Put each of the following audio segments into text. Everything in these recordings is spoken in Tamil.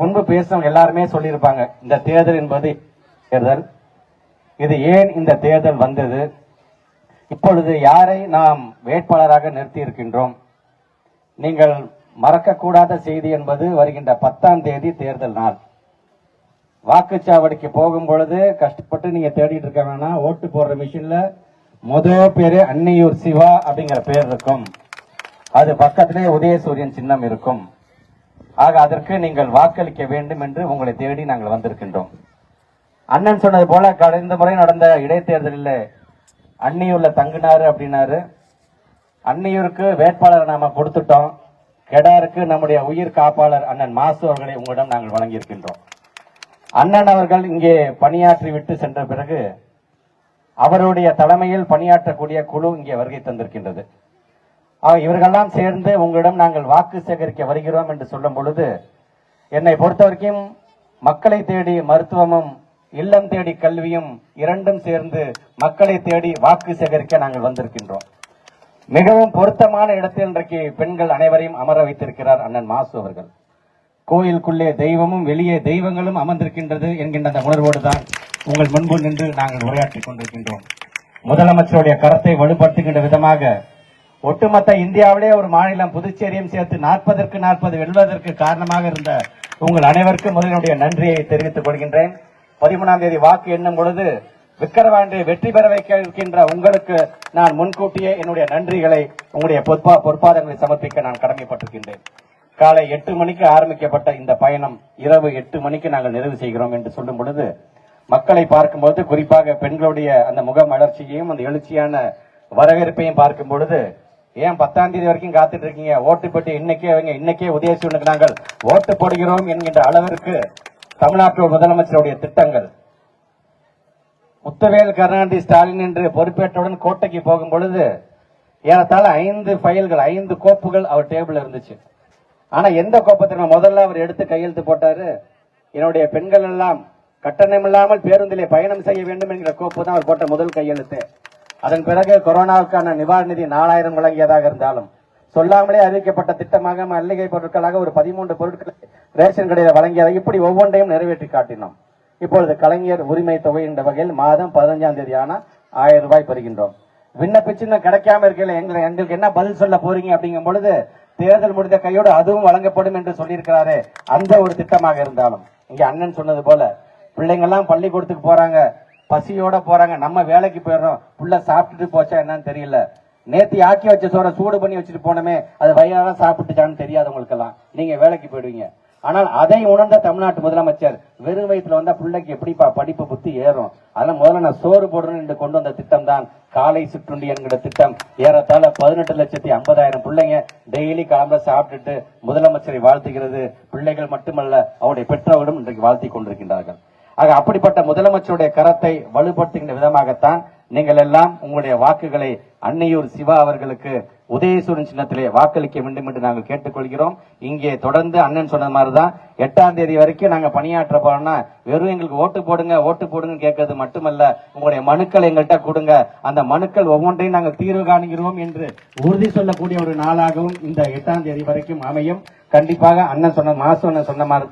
முன்பு பேசினவங்க எல்லாருமே சொல்லியிருப்பாங்க இந்த தேர்தல் என்பது தேர்தல். இது ஏன் இந்த தேர்தல் வந்தது? இப்பொழுது யாரை நாம் வேட்பாளராக நிறுத்தி இருக்கின்றோம் நீங்கள் மறக்கக்கூடாத செய்தி என்பது வருகின்ற பத்தாம் தேதி தேர்தல் நாள். வாக்குச்சாவடிக்கு போகும் பொழுது கஷ்டப்பட்டு நீங்க தேடிட்டு இருக்க வேணாம். ஓட்டு போடுற மிஷின்ல முதல் பேரு அன்னியூர் சிவா அப்படிங்கிற பேர் இருக்கும். அது பக்கத்திலே உதயசூரியன் சின்னம் இருக்கும். ஆக அதற்கு நீங்கள் வாக்களிக்க வேண்டும் என்று உங்களை தேடி நாங்கள் வந்திருக்கின்றோம். அண்ணன் சொன்னது போல கடந்த முறை நடந்த இடைத்தேர்தலில் அன்னியூர்ல தங்கினாரு அப்படின்னாரு. அன்னியூருக்கு வேட்பாளரை நாம கொடுத்துட்டோம். கெடாருக்கு நம்முடைய உயிர் காப்பாளர் அண்ணன் மாசு அவர்களை உங்களிடம் நாங்கள் வழங்கியிருக்கின்றோம். அண்ணன் அவர்கள் இங்கே பணியாற்றி விட்டு சென்ற பிறகு அவருடைய தலைமையில் பணியாற்றக்கூடிய குழு இங்கே வருகை தந்திருக்கின்றது. இவர்களெல்லாம் சேர்ந்து உங்களிடம் நாங்கள் வாக்கு சேகரிக்க வருகிறோம் என்று சொல்லும் பொழுது என்னை பொறுத்த வரைக்கும் மக்களை தேடி மருத்துவமும் இல்லம் தேடி கல்வியும் இரண்டும் சேர்ந்து மக்களை தேடி வாக்கு சேகரிக்க நாங்கள் வந்திருக்கின்றோம். மிகவும் பொருத்தமான இடத்தில் இன்றைக்கு பெண்கள் அனைவரையும் அமர வைத்திருக்கிறார் அண்ணன் மாசு அவர்கள். கோயிலுக்குள்ளே தெய்வமும் வெளியே தெய்வங்களும் அமர்ந்திருக்கின்றது என்கின்ற அந்த உணர்வோடு தான் உங்கள் முன்பு நின்று நாங்கள் உரையாற்றிக் கொண்டிருக்கின்றோம். முதலமைச்சருடைய கரத்தை வலுப்படுத்துகின்ற விதமாக ஒட்டுமொத்த இந்தியாவிலே ஒரு மாநிலம் புதுச்சேரியும் சேர்த்து நாற்பதற்கு நாற்பது வெல்வதற்கு காரணமாக இருந்த உங்கள் அனைவருக்கும் முதலினுடைய நன்றியை தெரிவித்துக் கொள்கின்றேன். பதிமூணாம் தேதி வாக்கு எண்ணும் பொழுது விக்கிரவாண்டியை வெற்றி பெற வைக்க இருக்கின்ற உங்களுக்கு நான் முன்கூட்டியே என்னுடைய நன்றிகளை உங்களுடைய பொற்பா- பொற்பாதங்களை சமர்ப்பிக்க நான் கடமைப்பட்டிருக்கின்றேன். காலை எட்டு மணிக்கு ஆரம்பிக்கப்பட்ட இந்த பயணம் இரவு எட்டு மணிக்கு நாங்கள் நிறைவு செய்கிறோம் என்று சொல்லும் பொழுது மக்களை பார்க்கும்போது குறிப்பாக பெண்களுடைய அந்த முக மலர்ச்சியையும் அந்த எழுச்சியான வரவேற்பையும் பார்க்கும் பொழுது ஏன் பத்தாம் தேதி வரைக்கும் காத்துட்டு இருக்கீங்க ஓட்டு போட்டு இன்னைக்கே அவங்க இன்னைக்கே உதயசூனுக்கு நாங்கள் ஓட்டு போடுகிறோம் என்கின்ற அளவிற்கு தமிழ்நாட்டு முதலமைச்சருடைய திட்டங்கள். முத்தவேல் கருணாநிதி ஸ்டாலின் என்று பொறுப்பேற்றவுடன் கோட்டைக்கு போகும் பொழுது ஏறத்தாழ ஐந்து ஃபைல்கள் ஐந்து கோப்புகள் அவர் டேபிள் இருந்துச்சு. ஆனா எந்த கோப்பத்தை முதல்ல அவர் எடுத்து கையெழுத்து போட்டாரு. என்னுடைய பெண்கள் எல்லாம் கட்டணமில்லாமல் பேருந்திலே பயணம் செய்ய வேண்டும் என்கிற கோப்பு தான் அவர் போட்ட முதல் கையெழுத்து. அதன் பிறகு கொரோனாவுக்கான நிவாரண நிதி நாலாயிரம் வழங்கியதாக இருந்தாலும் சொல்லாமலே அறிவிக்கப்பட்ட திட்டமாக மல்லிகை பொருட்களாக ஒரு பதிமூன்று பொருட்களை ரேஷன் கடையில் வழங்கியதை இப்படி ஒவ்வொன்றையும் நிறைவேற்றி காட்டினோம். இப்பொழுது கலைஞர் உரிமை தொகை என்ற வகையில் மாதம் பதினஞ்சாம் தேதி ஆயிரம் ரூபாய் பெறுகின்றோம். விண்ணப்பிச்சுன்னு கிடைக்காம இருக்கல எங்களை எங்களுக்கு என்ன பதில் சொல்ல போறீங்க அப்படிங்கும் பொழுது தேர்தல் முடிந்த கையோடு அதுவும் வழங்கப்படும் என்று சொல்லியிருக்கிறாரே அந்த ஒரு திட்டமாக இருந்தாலும். இங்க அண்ணன் சொன்னது போல பிள்ளைங்கள்லாம் பள்ளிக்கூடத்துக்கு போறாங்க பசியோட போறாங்க. நம்ம வேலைக்கு போயிடுறோம். புள்ள சாப்பிட்டுட்டு போச்சா என்னன்னு தெரியல. நேத்தி ஆக்கி வச்ச சோற சூடு பண்ணி வச்சுட்டு போனோமே அது வயிறார சாப்பிட்டுச்சான்னு தெரியாது உங்களுக்கெல்லாம். நீங்க வேலைக்கு போயிடுவீங்க. ஆனால் அதை உணர்ந்த தமிழ்நாட்டு முதலமைச்சர் வெறும் வயிற்றுல வந்தா பிள்ளைக்கு எப்படிப்பா படிப்பு புத்தி ஏறும்? அதெல்லாம் முதல்ல நான் சோறு போடுறேன் என்று கொண்டு வந்த திட்டம் தான் காலை சிற்றுண்டி என்கிற திட்டம். ஏறத்தாழ பதினெட்டு லட்சத்தி ஐம்பதாயிரம் பிள்ளைங்க டெய்லி கிளம்ப சாப்பிட்டுட்டு முதலமைச்சரை வாழ்த்துகிறது. பிள்ளைகள் மட்டுமல்ல அவருடைய பெற்றோரும் இன்றைக்கு வாழ்த்தி கொண்டிருக்கின்றார்கள். ஆக அப்படிப்பட்ட முதலமைச்சருடைய கரத்தை வலுப்படுத்துகின்ற விதமாகத்தான் நீங்கள் எல்லாம் உங்களுடைய வாக்குகளை அன்னையூர் சிவா அவர்களுக்கு உதயசூரன் சின்னத்திலே வாக்களிக்க வேண்டும் என்று நாங்கள் கேட்டுக்கொள்கிறோம். இங்கே தொடர்ந்து அண்ணன் சொன்ன மாதிரிதான் எட்டாம் தேதி வரைக்கும் நாங்க பணியாற்ற போறோம்னா வெறும் எங்களுக்கு ஓட்டு போடுங்க ஓட்டு போடுங்க கேட்கறது மட்டுமல்ல உங்களுடைய மனுக்கள் எங்கள்கிட்ட கொடுங்க. அந்த மனுக்கள் ஒவ்வொன்றையும் நாங்கள் தீர்வு காணுகிறோம் என்று உறுதி சொல்லக்கூடிய ஒரு நாளாகவும் இந்த எட்டாம் தேதி வரைக்கும் அமையும். கண்டிப்பாக அண்ணன் சொன்ன மாசு அண்ணன் சொன்ன மாதிரி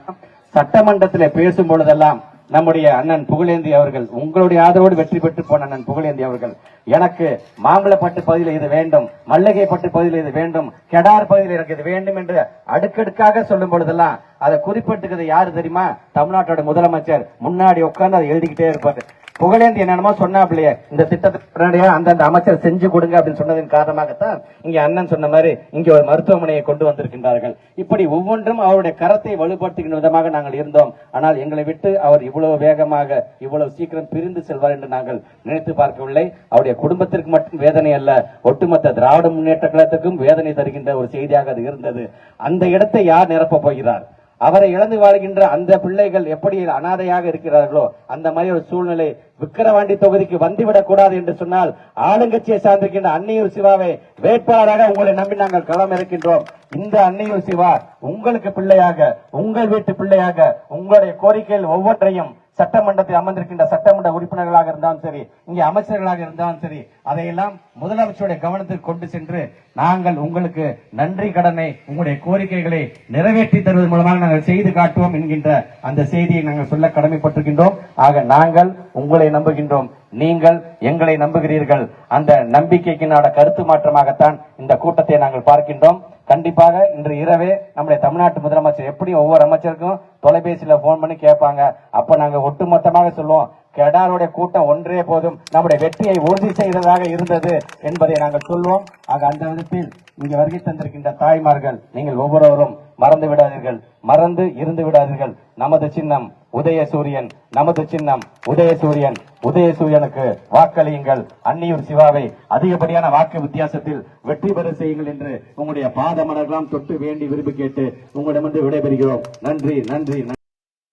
தான் பேசும் பொழுதெல்லாம் நம்முடைய அண்ணன் புகழேந்தி அவர்கள் உங்களுடைய ஆதரவோடு வெற்றி பெற்று போன அண்ணன் புகழேந்தி அவர்கள் எனக்கு மாம்பழப்பட்டு பகுதியில் இது வேண்டும் மல்லிகைப்பட்டு பகுதியில் இது வேண்டும் கெடார் பகுதியில் எனக்கு இது வேண்டும் என்று அடுக்கடுக்காக சொல்லும் பொழுதெல்லாம் அதை குறிப்பிட்டுக்கிறது யாரு தெரியுமா? தமிழ்நாட்டோட முதலமைச்சர். முன்னாடி உட்கார்ந்து அதை எழுதிக்கிட்டே இருப்பாரு. புகழேந்தி என்னென்னமோ சொன்னாப்லையே இந்த திட்டத்தை உடனடியா அந்தந்த அமைச்சர் செஞ்சு கொடுங்க அப்படின்னு சொன்னதன் காரணமாகத்தான் இங்க அண்ணன் சொன்ன மாதிரி இங்க ஒரு மருத்துவமனையை கொண்டு வந்திருக்கின்றார்கள். இப்படி ஒவ்வொன்றும் அவருடைய கரத்தை வலுப்படுத்துகின்ற விதமாக நாங்கள் இருந்தோம். ஆனால் எங்களை விட்டு அவர் இவ்வளவு வேகமாக இவ்வளவு சீக்கிரம் பிரிந்து செல்வார் என்று நாங்கள் நினைத்து பார்க்கவில்லை. அவருடைய குடும்பத்திற்கு மட்டும் வேதனை அல்ல ஒட்டுமொத்த திராவிட முன்னேற்ற கழகத்துக்கும் வேதனை தருகின்ற ஒரு செய்தியாக அது இருந்தது. அந்த இடத்தை யார் நிரப்பப் போகிறார்? அவரை இழந்து வாழ்கின்ற அந்த பிள்ளைகள் எப்படி அனாதையாக இருக்கிறார்களோ அந்த மாதிரி ஒரு சூழ்நிலை விக்கிரவாண்டி தொகுதிக்கு வந்துவிடக் கூடாது என்று சொன்னால் ஆளுங்கட்சியை சார்ந்திருக்கின்ற அன்னியூர் சிவாவை வேட்பாளராக உங்களை நம்பி நாங்கள் களம் இருக்கின்றோம் இந்த அன்னியூர் சிவா உங்களுக்கு பிள்ளையாக உங்கள் வீட்டு பிள்ளையாக உங்களுடைய கோரிக்கைகள் ஒவ்வொன்றையும் சட்டமன்றத்தில் அமர்ந்திருக்கின்ற சட்டமன்ற உறுப்பினர்களாக இருந்தாலும் சரி இங்கே அமைச்சர்களாக இருந்தாலும் சரி அதையெல்லாம் முதலமைச்சருடைய கவனத்துக்கு கொண்டு சென்று நாங்கள் உங்களுக்கு நன்றி கடனை உங்களுடைய கோரிக்கைகளை நிறைவேற்றி தருவதன் மூலமாக நாங்கள் செய்து காட்டுவோம் என்கின்ற அந்த செய்தியை நாங்கள் சொல்ல கடமைப்பட்டிருக்கின்றோம். ஆக நாங்கள் உங்களை நம்புகின்றோம். நீங்கள் எங்களை நம்புகிறீர்கள். அந்த நம்பிக்கைக்கினாட கருத்து மாற்றமாகத்தான் இந்த கூட்டத்தை நாங்கள் பார்க்கின்றோம். கண்டிப்பாக இன்று இரவே நம்முடைய தமிழ்நாட்டு முதலமைச்சர் எப்படி ஒவ்வொரு அமைச்சருக்கும் தொலைபேசியில போன் பண்ணி கேட்பாங்க. அப்ப நாங்க ஒட்டுமொத்தமாக சொல்லுவோம். கெடாருடைய கூட்டம் ஒன்றே போதும் நம்முடைய வெற்றியை உறுதி செய்ததாக இருந்தது என்பதை நாங்கள் சொல்வோம். ஆக அந்த விதத்தில் இங்கு வருகை தந்திருக்கின்ற தாய்மார்கள் நீங்கள் ஒவ்வொருவரும் மறந்து விடாதீர்கள். மறந்து இருந்து விடாதீர்கள். நமது சின்னம் உதயசூரியன் நமது சின்னம் உதயசூரியன். உதயசூரியனுக்கு வாக்களியுங்கள். அன்னியூர் சிவாவை அதிகப்படியான வாக்கு வித்தியாசத்தில் வெற்றி பெற செய்யுங்கள் என்று உங்களுடைய பாதமலர்களாம் தொட்டு வேண்டி விரும்பி கேட்டு உங்களிடமிருந்து விடைபெறுகிறோம். நன்றி நன்றி நன்றி.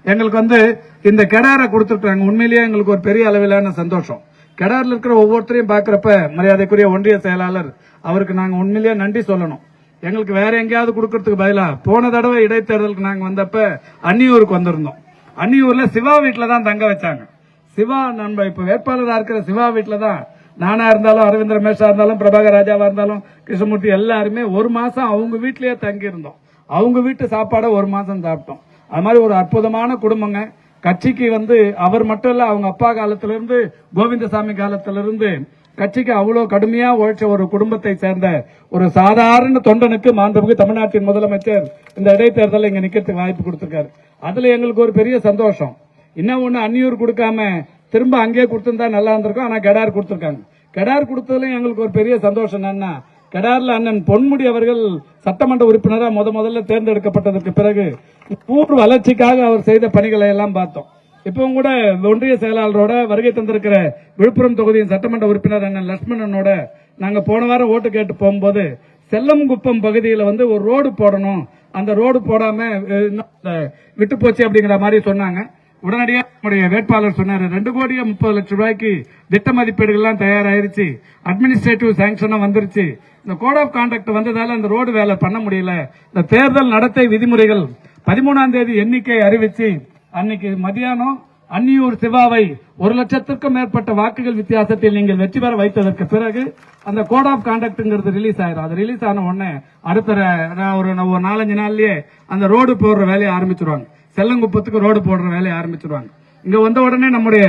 எங்களுக்கு வந்து இந்த கெடாரை கொடுத்துருக்காங்க உண்மையிலேயே எங்களுக்கு ஒரு பெரிய அளவிலான சந்தோஷம். கெடாரில் இருக்கிற ஒவ்வொருத்தரையும் பார்க்குறப்ப மரியாதைக்குரிய ஒன்றிய செயலாளர் அவருக்கு நாங்கள் உண்மையிலேயே நன்றி சொல்லணும். எங்களுக்கு வேற எங்கேயாவது கொடுக்கறதுக்கு பதிலாக போன தடவை இடைத்தேர்தலுக்கு நாங்கள் வந்தப்ப அன்னியூருக்கு வந்திருந்தோம். அன்னியூர்ல சிவா வீட்டில் தான் தங்க வச்சாங்க. சிவா நம்ம இப்போ வேட்பாளராக இருக்கிற சிவா வீட்டில் தான் நானா இருந்தாலும் அரவிந்திர மேஷா இருந்தாலும் பிரபாகர் ராஜாவா இருந்தாலும் கிருஷ்ணமூர்த்தி எல்லாருமே ஒரு மாசம் அவங்க வீட்டிலேயே தங்கியிருந்தோம். அவங்க வீட்டு சாப்பாடை ஒரு மாசம் சாப்பிட்டோம். அது மாதிரி ஒரு அற்புதமான குடும்பங்க. கட்சிக்கு வந்து அவர் மட்டும் இல்ல அவங்க அப்பா காலத்திலிருந்து கோவிந்தசாமி காலத்திலிருந்து கட்சிக்கு அவ்வளவு கடுமையா உழைச்ச ஒரு குடும்பத்தை சேர்ந்த ஒரு சாதாரண தொண்டனுக்கு மாண்புமிகு தமிழ்நாட்டின் முதலமைச்சர் இந்த இடைத்தேர்தலில் இங்க நிக்கிறதுக்கு வாய்ப்பு கொடுத்திருக்காரு. அதுல எங்களுக்கு ஒரு பெரிய சந்தோஷம். இன்னும் ஒண்ணு அன்னியூர் கொடுக்காம திரும்ப அங்கேயே கொடுத்திருந்தா நல்லா இருந்திருக்கும் ஆனா கெடார் கொடுத்திருக்காங்க. கெடார் கொடுத்ததுல எங்களுக்கு ஒரு பெரிய சந்தோஷம் என்னன்னா கடாரில் அண்ணன் பொன்முடி அவர்கள் சட்டமன்ற உறுப்பினராக முத முதல்ல தேர்ந்தெடுக்கப்பட்டதற்கு பிறகு ஊர் வளர்ச்சிக்காக அவர் செய்த பணிகளை எல்லாம் பார்த்தோம். இப்பவும் கூட ஒன்றிய செயலாளரோட வருகை தந்திருக்கிற விழுப்புரம் தொகுதியின் சட்டமன்ற உறுப்பினர் அண்ணன் லட்சுமணனோட நாங்க போன வாரம் ஓட்டு கேட்டு போகும்போது செல்லம்குப்பம் பகுதியில் வந்து ஒரு ரோடு போடணும். அந்த ரோடு போடாம விட்டு போச்சு அப்படிங்கிற மாதிரி சொன்னாங்க. உடனடியாக நம்முடைய வேட்பாளர் சொன்னாரு ரெண்டு கோடியே முப்பது லட்சம் ரூபாய்க்கு திட்ட மதிப்பீடுகள்லாம் தயாராயிருச்சு. அட்மினிஸ்ட்ரேட்டிவ் சாங்ஷனும் வந்துருச்சு. இந்த கோட் ஆஃப் கான்டாக்ட் வந்ததால அந்த ரோடு வேலை பண்ண முடியல. இந்த தேர்தல் நடத்தை விதிமுறைகள் பதிமூணாம் தேதி எண்ணிக்கை அறிவிச்சு அன்னைக்கு மதியானம் அன்னியூர் சிவாவை ஒரு லட்சத்திற்கும் மேற்பட்ட வாக்குகள் வித்தியாசத்தில் நீங்கள் வெற்றி பெற வைத்ததற்கு பிறகு அந்த கோட் ஆஃப் கான்டாக்ட்ங்கிறது ரிலீஸ் ஆயிரும். அது ரிலீஸ் ஆன உடனே அடுத்த ஒரு ஒரு நாலஞ்சு நாள்லயே அந்த ரோடு போடுற வேலையை ஆரம்பிச்சிருவாங்க. செல்லங்குப்பத்துக்கு ரோடு போடுற வேலையை ஆரம்பிச்சிருவாங்க. இங்க வந்த உடனே நம்முடைய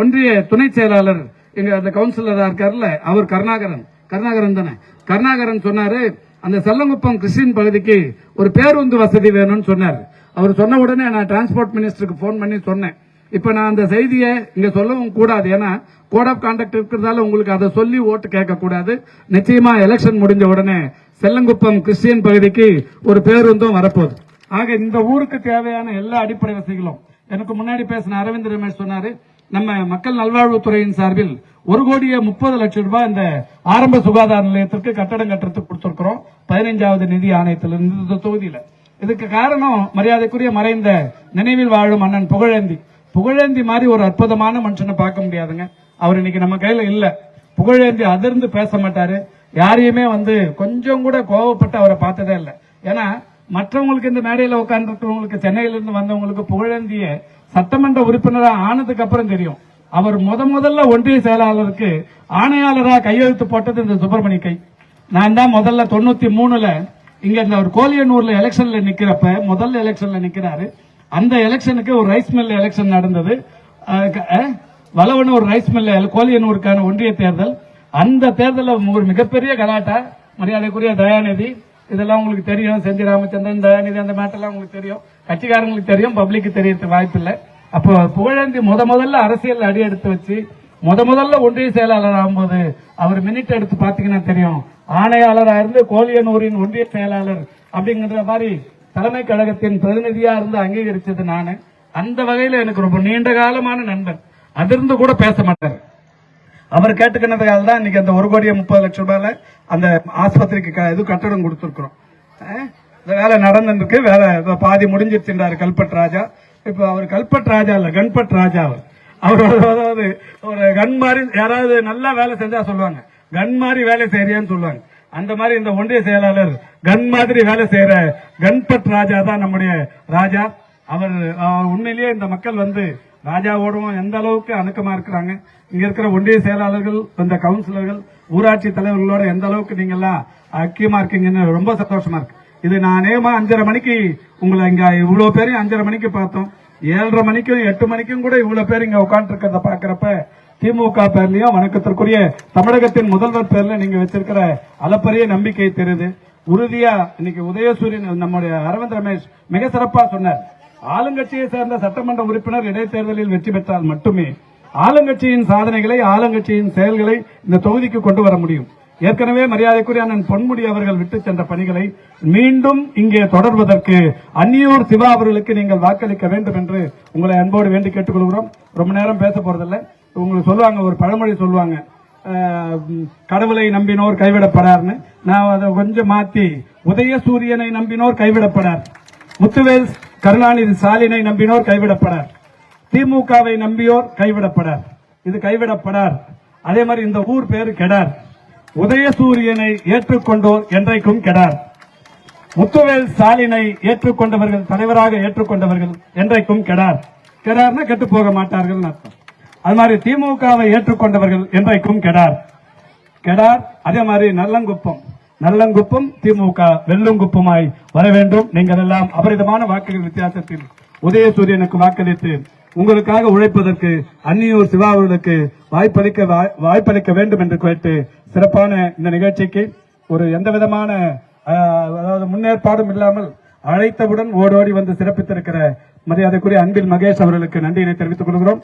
ஒன்றிய துணை செயலாளர் எங்க அந்த கவுன்சிலரா இருக்காருல்ல அவர் கருணாகரன். கருணாகரன் தானே. கருணாகரன் சொன்னாரு அந்த செல்லங்குப்பம் கிறிஸ்டின் பகுதிக்கு ஒரு பேருந்து வசதி வேணும்னு சொன்னார். அவர் சொன்ன உடனே நான் டிரான்ஸ்போர்ட் மினிஸ்டருக்கு போன் பண்ணி சொன்னேன். இப்ப நான் அந்த செய்தியை இங்க சொல்லவும் கூடாது. ஏன்னா கோட் ஆஃப் கான்டாக்ட் இருக்கிறதால உங்களுக்கு அதை சொல்லி ஓட்டு கேட்க கூடாது நிச்சயமா எலெக்ஷன் முடிஞ்ச உடனே செல்லங்குப்பம் கிறிஸ்டியன் பகுதிக்கு ஒரு பேருந்தும் வரப்போகுது. ஆக இந்த ஊருக்கு தேவையான எல்லா அடிப்படை வசதிகளும் எனக்கு முன்னாடி பேசின அரவிந்த் ரமேஷ் சொன்னாரு நம்ம மக்கள் நல்வாழ்வுத்துறையின் சார்பில் ஒரு கோடியே முப்பது லட்சம் ரூபாய் இந்த ஆரம்ப சுகாதார நிலையத்திற்கு கட்டடம் கட்டுறதுக்கு கொடுத்திருக்கிறோம். பதினைஞ்சாவது நிதி ஆணையத்திலிருந்து இந்த தொகுதியில. இதுக்கு காரணம் மரியாதைக்குரிய மறைந்த நினைவில் வாழும் அண்ணன் புகழேந்தி. புகழேந்தி மாதிரி ஒரு அற்புதமான மனுஷனை பார்க்க முடியாதுங்க. அவர் இன்னைக்கு நம்ம கையில இல்ல. புகழேந்தி அதிர்ந்து பேச மாட்டாரு. யாரையுமே வந்து கொஞ்சம் கூட கோவப்பட்டு அவரை பார்த்ததே இல்லை. ஏன்னா மற்றவங்களுக்கு இந்த மேடையில உட்கார்ந்துருக்கிறவங்களுக்கு சென்னையில இருந்து வந்தவங்களுக்கு புகழேந்திய சட்டமன்ற உறுப்பினராக ஆனதுக்கு அப்புறம் தெரியும். அவர் முத முதல்ல ஒன்றிய செயலாளருக்கு ஆணையாளராக கையெழுத்து போட்டது இந்த சுப்பிரமணிய கை. நான் தான் முதல்ல தொண்ணூத்தி மூணுல இங்க இந்த ஒரு கோலியனூர்ல எலெக்ஷன்ல நிக்கிறப்ப முதல்ல எலெக்ஷன்ல நிக்கிறாரு. அந்த எலெக்ஷனுக்கு ஒரு ரைஸ் மில் எலெக்ஷன் நடந்தது. அஹ் ஒரு ரைஸ் மில் கோலியனூருக்கான ஒன்றிய தேர்தல். அந்த தேர்தலில் ஒரு மிகப்பெரிய கலாட்டா மரியாதைக்குரிய தயாநிதி இதெல்லாம் உங்களுக்கு தெரியும். செஞ்சி ராமச்சந்திரன் தயாநிதி அந்த மேட்டெல்லாம் உங்களுக்கு தெரியும். கட்சிக்காரங்களுக்கு தெரியும் பப்ளிக்கு தெரியறது வாய்ப்பு இல்லை. அப்போ புகழேந்தி முத முதல்ல அரசியல் அடி எடுத்து வச்சு முத முதல்ல ஒன்றிய செயலாளர் ஆகும்போது அவர் மினிட் எடுத்து பாத்தீங்கன்னா தெரியும். ஆணையாளராக இருந்து கோலியனூரின் ஒன்றிய செயலாளர் அப்படிங்கிற மாதிரி தலைமை கழகத்தின் பிரதிநிதியா இருந்து அங்கீகரிச்சது நானு. அந்த வகையில எனக்கு ரொம்ப நீண்ட காலமான நண்பன். அதிர்ந்து கூட பேச மாட்டார். அவர் கேட்டுக்கினதுக்காக தான் இன்னைக்கு அந்த ஒரு கோடியே முப்பது லட்சம் ரூபாயில அந்த ஆஸ்பத்திரிக்கு க- இது கட்டடம் கொடுத்துருக்குறோம். இந்த வேலை நடந்துருக்கு வேலை பாதி முடிஞ்சிருச்சுன்றாரு கல்பட் ராஜா. இப்போ அவர் கல்பட் ராஜா இல்லை கண்பட் ராஜா அவர். அவர் அதாவது ஒரு கன் மாதிரி யாராவது நல்லா வேலை செஞ்சா சொல்லுவாங்க. கன் மாதிரி வேலை செய்யறியான்னு சொல்லுவாங்க. அந்த மாதிரி இந்த ஒன்றிய செயலாளர் கன் மாதிரி வேலை செய்யற கண்பட் ராஜா தான் நம்முடைய ராஜா. அவர் அவர் உண்மையிலேயே இந்த மக்கள் வந்து ராஜாவோடவும் எந்த அளவுக்கு அணுக்கமா இருக்கிறாங்க? இங்க இருக்கிற ஒன்றிய செயலாளர்கள் இந்த கவுன்சிலர்கள் ஊராட்சி தலைவர்களோட எந்த அளவுக்கு நீங்க எல்லாம் ஐக்கியமா இருக்கீங்கன்னு ரொம்ப சந்தோஷமா இருக்கு. இது நான் அநேகமா அஞ்சரை மணிக்கு உங்களை இங்க இவ்வளவு பேரையும் அஞ்சரை மணிக்கு பார்த்தோம். ஏழரை மணிக்கும் எட்டு மணிக்கும் கூட இவ்வளவு பேர் இங்க உட்காந்துருக்கிறத பாக்குறப்ப திமுக பேர்லயும் வணக்கத்திற்குரிய தமிழகத்தின் முதல்வர் பேர்ல நீங்க வச்சிருக்கிற அளப்பரிய நம்பிக்கை தெரியுது. உறுதியா இன்னைக்கு உதயசூரியன் நம்முடைய அரவிந்த் ரமேஷ் மிக சிறப்பா சொன்னார். ஆளுங்கட்சியை சேர்ந்த சட்டமன்ற உறுப்பினர் இடைத்தேர்தலில் வெற்றி பெற்றால் மட்டுமே ஆளுங்கட்சியின் சாதனைகளை ஆளுங்கட்சியின் செயல்களை இந்த தொகுதிக்கு கொண்டு வர முடியும். ஏற்கனவே மரியாதைக்குரிய அண்ணன் பொன்முடி அவர்கள் விட்டு சென்ற பணிகளை மீண்டும் இங்கே தொடர்வதற்கு அந்நியூர் சிவா அவர்களுக்கு நீங்கள் வாக்களிக்க வேண்டும் என்று உங்களை அன்போடு வேண்டி கேட்டுக்கொள்கிறோம். ரொம்ப நேரம் பேச போறதில்லை. உங்களுக்கு சொல்லுவாங்க ஒரு பழமொழி சொல்லுவாங்க. கடவுளை நம்பினோர் கைவிடப்படார்னு. நான் அதை கொஞ்சம் மாத்தி உதயசூரியனை நம்பினோர் கைவிடப்படார். முத்துவேல் கருணாநிதி ஸ்டாலினை நம்பினோர் கைவிடப்படார். திமுகவை நம்பியோர் கைவிடப்படார். இது கைவிடப்படார். அதே மாதிரி இந்த ஊர் பேரு கெடார். உதயசூரியனை ஏற்றுக்கொண்டோர் என்றைக்கும் கெடார். முத்துவேல் ஸ்டாலினை ஏற்றுக்கொண்டவர்கள் தலைவராக ஏற்றுக்கொண்டவர்கள் என்றைக்கும் கெடார். கெடார்னா கெட்டு போக மாட்டார்கள் அர்த்தம். அது மாதிரி திமுகவை ஏற்றுக்கொண்டவர்கள் என்றைக்கும் கெடார். கெடார் அதே மாதிரி நல்லங்குப்பம். நல்லங்குப்பம் திமுக வெள்ளங்குப்பமாய் வர வேண்டும். நீங்கள் எல்லாம் அபரிதமான வாக்குகள் வித்தியாசத்தில் உதயசூரியனுக்கு வாக்களித்து உங்களுக்காக உழைப்பதற்கு அந்நியூர் சிவா அவர்களுக்கு வாய்ப்பளிக்க வாய்ப்பளிக்க வேண்டும் என்று கேட்டு சிறப்பான இந்த நிகழ்ச்சிக்கு ஒரு எந்த விதமான அதாவது முன்னேற்பாடும் இல்லாமல் அழைத்தவுடன் ஓடோடி வந்து சிறப்பித்திருக்கிற மரியாதைக்குரிய அன்பில் மகேஷ் அவர்களுக்கு நன்றியினை தெரிவித்துக் கொள்கிறோம்.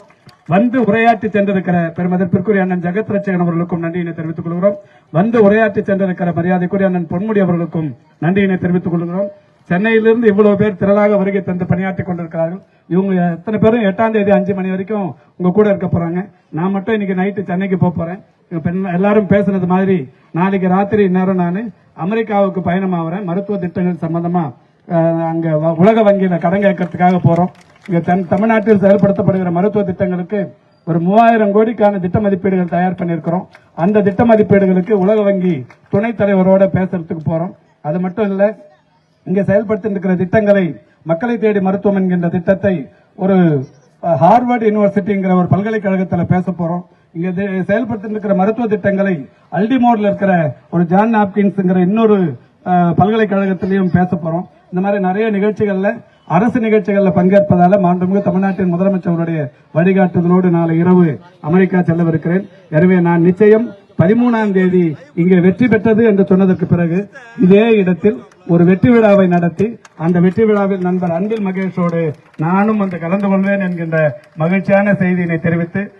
வந்து உரையாற்றி சென்றிருக்கிற பெருமதிப்பிற்குரிய அண்ணன் ஜெகத் ரட்சகன் அவர்களுக்கும் நன்றியினை தெரிவித்துக் கொள்கிறோம். வந்து உரையாற்றி சென்றிருக்கிற மரியாதைக்குரிய அண்ணன் பொன்முடி அவர்களுக்கும் நன்றியினை தெரிவித்துக் கொள்கிறோம். சென்னையிலிருந்து இவ்வளவு பேர் திரளாக வருகை தந்து பணியாற்றி கொண்டிருக்கிறார்கள். இவங்க எத்தனை பேரும் எட்டாம் தேதி அஞ்சு மணி வரைக்கும் உங்க கூட இருக்க போறாங்க. நான் மட்டும் இன்னைக்கு நைட்டு சென்னைக்கு போக போறேன். எல்லாரும் பேசுனது மாதிரி நாளைக்கு ராத்திரி நேரம் நான் அமெரிக்காவுக்கு பயணமாகிறேன் மருத்துவ திட்டங்கள் சம்பந்தமா அங்க உலக வங்கியில கடன் கேட்கறதுக்காக போறோம். தமிழ்நாட்டில் செயல்படுத்தப்படுகிற மருத்துவ திட்டங்களுக்கு ஒரு மூவாயிரம் கோடிக்கான திட்ட மதிப்பீடுகள் தயார் பண்ணியிருக்கிறோம். அந்த திட்ட மதிப்பீடுகளுக்கு உலக வங்கி துணைத் தலைவரோட பேசுறதுக்கு போறோம். அது மட்டும் இல்லை இங்கே செயல்படுத்தி இருக்கிற திட்டங்களை மக்களை தேடி மருத்துவம் என்கின்ற திட்டத்தை ஒரு ஹார்வர்டு யூனிவர்சிட்டிங்கிற ஒரு பல்கலைக்கழகத்தில் பேச போறோம். இங்க தி- செயல்படுத்தி இருக்கிற மருத்துவ திட்டங்களை அல்டிமோர்ல இருக்கிற ஒரு ஜான் ஹாப்கின்ஸ்ங்கிற இன்னொரு பல்கலைக்கழகத்திலையும் பேச போறோம். இந்த மாதிரி நிறைய நிகழ்ச்சிகளில் அரசு நிகழ்ச்சிகளில் பங்கேற்பதால் மாண்புமிகு தமிழ்நாட்டின் முதலமைச்சருடைய வழிகாட்டுதலோடு நாளை இரவு அமெரிக்கா செல்லவிருக்கிறேன். எனவே நான் நிச்சயம் பதிமூணாம் தேதி இங்கே வெற்றி பெற்றது என்று சொன்னதற்கு பிறகு இதே இடத்தில் ஒரு வெற்றி விழாவை நடத்தி அந்த வெற்றி விழாவில் நண்பர் அன்பில் மகேஷோடு நானும் வந்து கலந்து கொள்வேன் என்கின்ற மகிழ்ச்சியான செய்தியினை தெரிவித்து